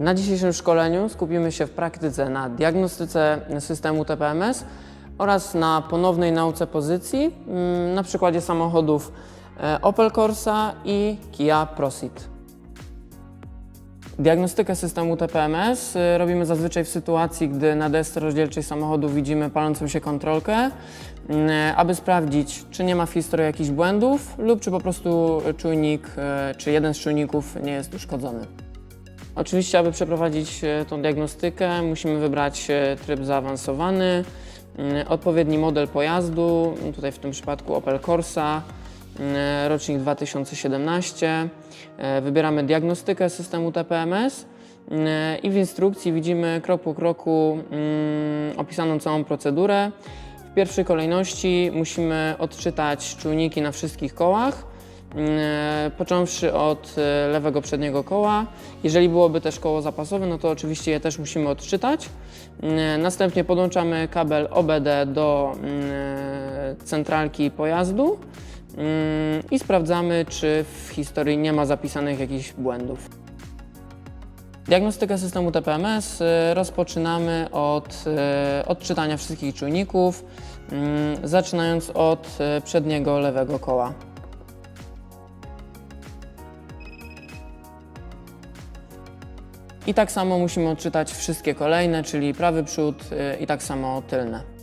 Na dzisiejszym szkoleniu skupimy się w praktyce na diagnostyce systemu TPMS oraz na ponownej nauce pozycji mm, na przykładzie samochodów e, Opel Corsa i Kia Proceed. Diagnostykę systemu TPMS y, robimy zazwyczaj w sytuacji, gdy na desce rozdzielczej samochodu widzimy palącą się kontrolkę, y, aby sprawdzić, czy nie ma w historii jakichś błędów lub czy po prostu czujnik, y, czy jeden z czujników nie jest uszkodzony. Oczywiście, aby przeprowadzić e, tą diagnostykę, musimy wybrać e, tryb zaawansowany, mm, odpowiedni model pojazdu, tutaj w tym przypadku Opel Corsa, mm, rocznik 2017. E, Wybieramy diagnostykę systemu TPMS mm, i w instrukcji widzimy krok po kroku opisaną całą procedurę. W pierwszej kolejności musimy odczytać czujniki na wszystkich kołach. E, począwszy od e, lewego przedniego koła. Jeżeli byłoby też koło zapasowe, no to oczywiście je też musimy odczytać. E, Następnie podłączamy kabel OBD do mm, centralki pojazdu mm, i sprawdzamy, czy w historii nie ma zapisanych jakichś błędów. Diagnostykę systemu TPMS rozpoczynamy od odczytania wszystkich czujników, mm, zaczynając od przedniego lewego koła. I tak samo musimy odczytać wszystkie kolejne, czyli prawy przód y, i tak samo tylne.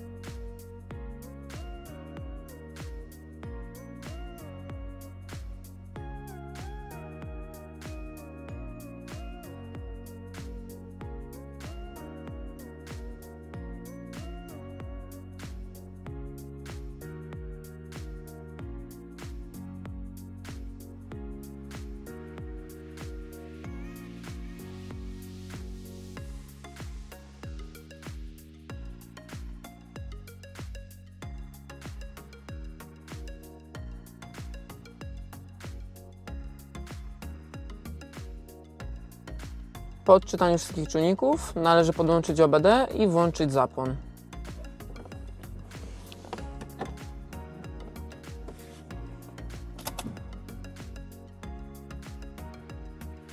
Po odczytaniu wszystkich czujników należy podłączyć OBD i włączyć zapłon.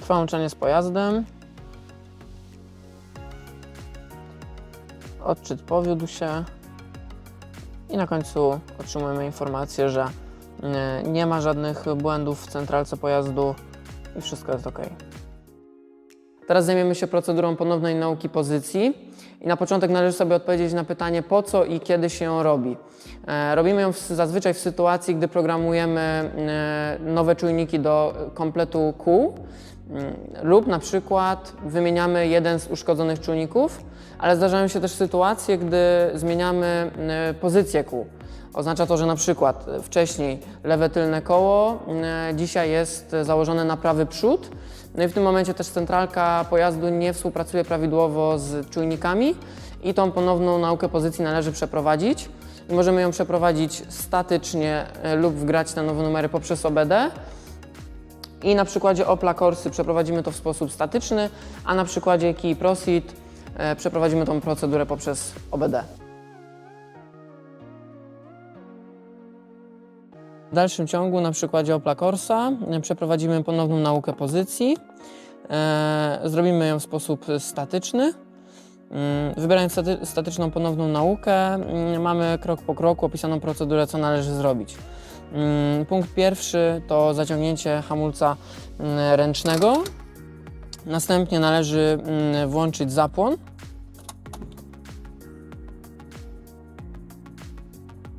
Trwa łączenie z pojazdem. Odczyt powiódł się. I na końcu otrzymujemy informację, że nie, nie ma żadnych błędów w centralce pojazdu i wszystko jest ok. Teraz zajmiemy się procedurą ponownej nauki pozycji i na początek należy sobie odpowiedzieć na pytanie, po co i kiedy się ją robi. E, robimy ją zazwyczaj w sytuacji, gdy programujemy e, nowe czujniki do kompletu kół mm, lub na przykład wymieniamy jeden z uszkodzonych czujników, ale zdarzają się też sytuacje, gdy zmieniamy e, pozycję kół. Oznacza to, że na przykład wcześniej lewe tylne koło e, dzisiaj jest założone na prawy przód. No i w tym momencie też centralka pojazdu nie współpracuje prawidłowo z czujnikami i tą ponowną naukę pozycji należy przeprowadzić. Możemy ją przeprowadzić statycznie e, lub wgrać te nowe numery poprzez OBD. I na przykładzie Opla Corsy przeprowadzimy to w sposób statyczny, a na przykładzie Proceed e, przeprowadzimy tą procedurę poprzez OBD. W dalszym ciągu na przykładzie Opla Corsa e, przeprowadzimy ponowną naukę pozycji. E, zrobimy ją w sposób statyczny. Mm, Wybierając staty statyczną ponowną naukę, mm, mamy krok po kroku opisaną procedurę, co należy zrobić. Mm, Punkt pierwszy to zaciągnięcie hamulca ręcznego. Następnie należy włączyć zapłon.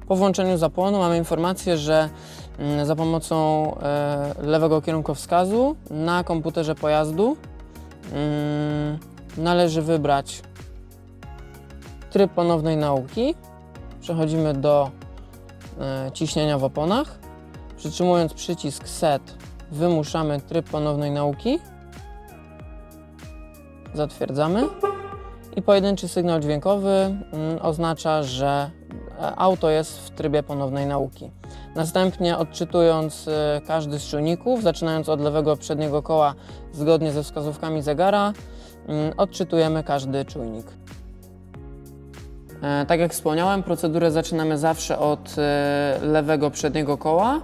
Po włączeniu zapłonu mamy informację, że mm, za pomocą e, lewego kierunkowskazu na komputerze pojazdu mm, należy wybrać tryb ponownej nauki. Przechodzimy do e, ciśnienia w oponach. Przytrzymując przycisk SET wymuszamy tryb ponownej nauki. Zatwierdzamy. I pojedynczy sygnał dźwiękowy mm, oznacza, że auto jest w trybie ponownej nauki. Następnie odczytując e, każdy z czujników, zaczynając od lewego przedniego koła zgodnie ze wskazówkami zegara, mm, odczytujemy każdy czujnik. E, Tak jak wspomniałem, procedurę zaczynamy zawsze od e, lewego przedniego koła.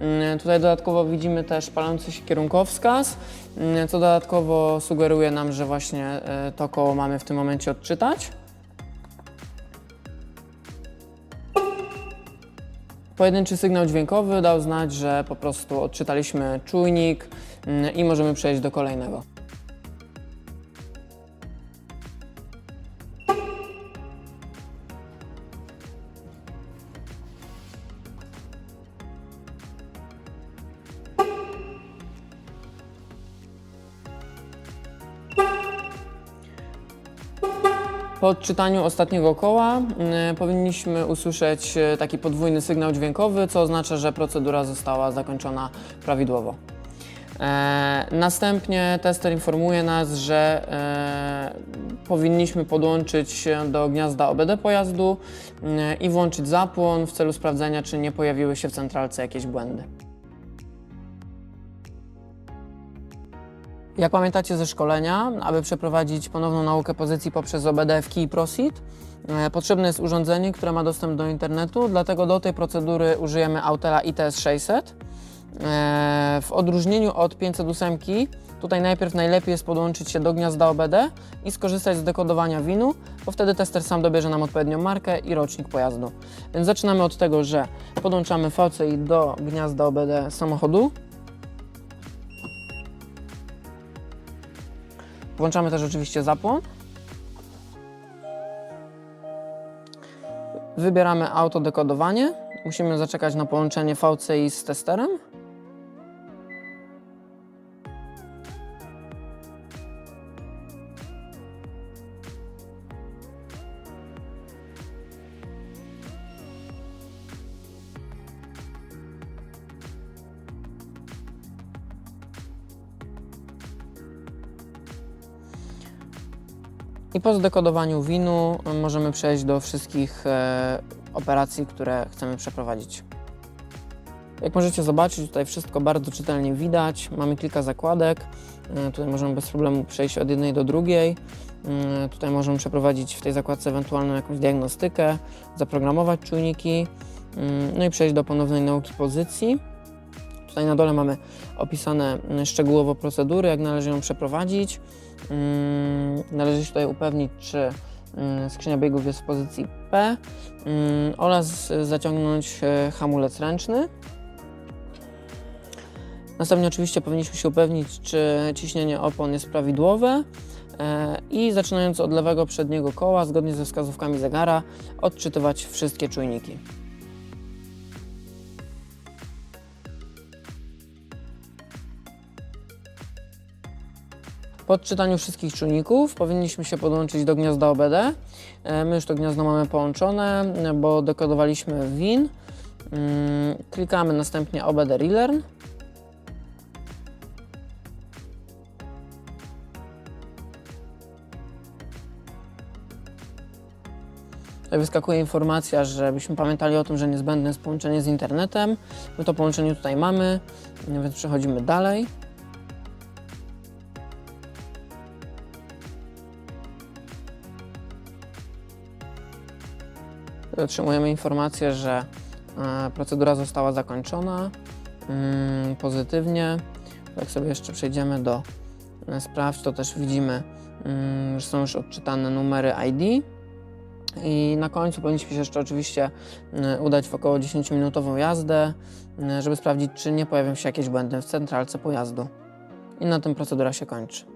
Mm, Tutaj dodatkowo widzimy też palący się kierunkowskaz, mm, co dodatkowo sugeruje nam, że właśnie e, to koło mamy w tym momencie odczytać. Pojedynczy sygnał dźwiękowy dał znać, że po prostu odczytaliśmy czujnik mm, i możemy przejść do kolejnego. Po odczytaniu ostatniego koła y, powinniśmy usłyszeć y, taki podwójny sygnał dźwiękowy, co oznacza, że procedura została zakończona prawidłowo. E, następnie tester informuje nas, że e, powinniśmy podłączyć do gniazda OBD pojazdu y, i włączyć zapłon w celu sprawdzenia, czy nie pojawiły się w centralce jakieś błędy. Jak pamiętacie ze szkolenia, aby przeprowadzić ponowną naukę pozycji poprzez OBDFK i ProSeed, e, potrzebne jest urządzenie, które ma dostęp do internetu, dlatego do tej procedury użyjemy Autela ITS 600. E, W odróżnieniu od 508, tutaj najpierw najlepiej jest podłączyć się do gniazda OBD i skorzystać z dekodowania winu, bo wtedy tester sam dobierze nam odpowiednią markę i rocznik pojazdu. Więc zaczynamy od tego, że podłączamy VCI do gniazda OBD samochodu. Włączamy też oczywiście zapłon. Wybieramy autodekodowanie. Musimy zaczekać na połączenie VCI z testerem. I po zdekodowaniu winu możemy przejść do wszystkich e, operacji, które chcemy przeprowadzić. Jak możecie zobaczyć, tutaj wszystko bardzo czytelnie widać. Mamy kilka zakładek. E, Tutaj możemy bez problemu przejść od jednej do drugiej. E, Tutaj możemy przeprowadzić w tej zakładce ewentualną jakąś diagnostykę, zaprogramować czujniki, mm, no i przejść do ponownej nauki pozycji. Tutaj na dole mamy opisane mm, szczegółowo procedury, jak należy ją przeprowadzić. Mm, Należy się tutaj upewnić, czy mm, skrzynia biegów jest w pozycji P oraz zaciągnąć e, hamulec ręczny. Następnie oczywiście powinniśmy się upewnić, czy ciśnienie opon jest prawidłowe e, i zaczynając od lewego przedniego koła, zgodnie ze wskazówkami zegara, odczytywać wszystkie czujniki. Po odczytaniu wszystkich czujników powinniśmy się podłączyć do gniazda OBD. E, My już to gniazdo mamy połączone, e, bo dekodowaliśmy WIN. Mm, Klikamy następnie OBD Relearn. Tutaj wyskakuje informacja, żebyśmy pamiętali o tym, że niezbędne jest połączenie z internetem. My to połączenie tutaj mamy, więc przechodzimy dalej. Otrzymujemy informację, że e, procedura została zakończona mm, pozytywnie. Jak sobie jeszcze przejdziemy do e, sprawdź, to też widzimy, mm, że są już odczytane numery ID. I na końcu powinniśmy się jeszcze oczywiście e, udać w około 10-minutową jazdę, żeby sprawdzić, czy nie pojawią się jakieś błędy w centralce pojazdu. I na tym procedura się kończy.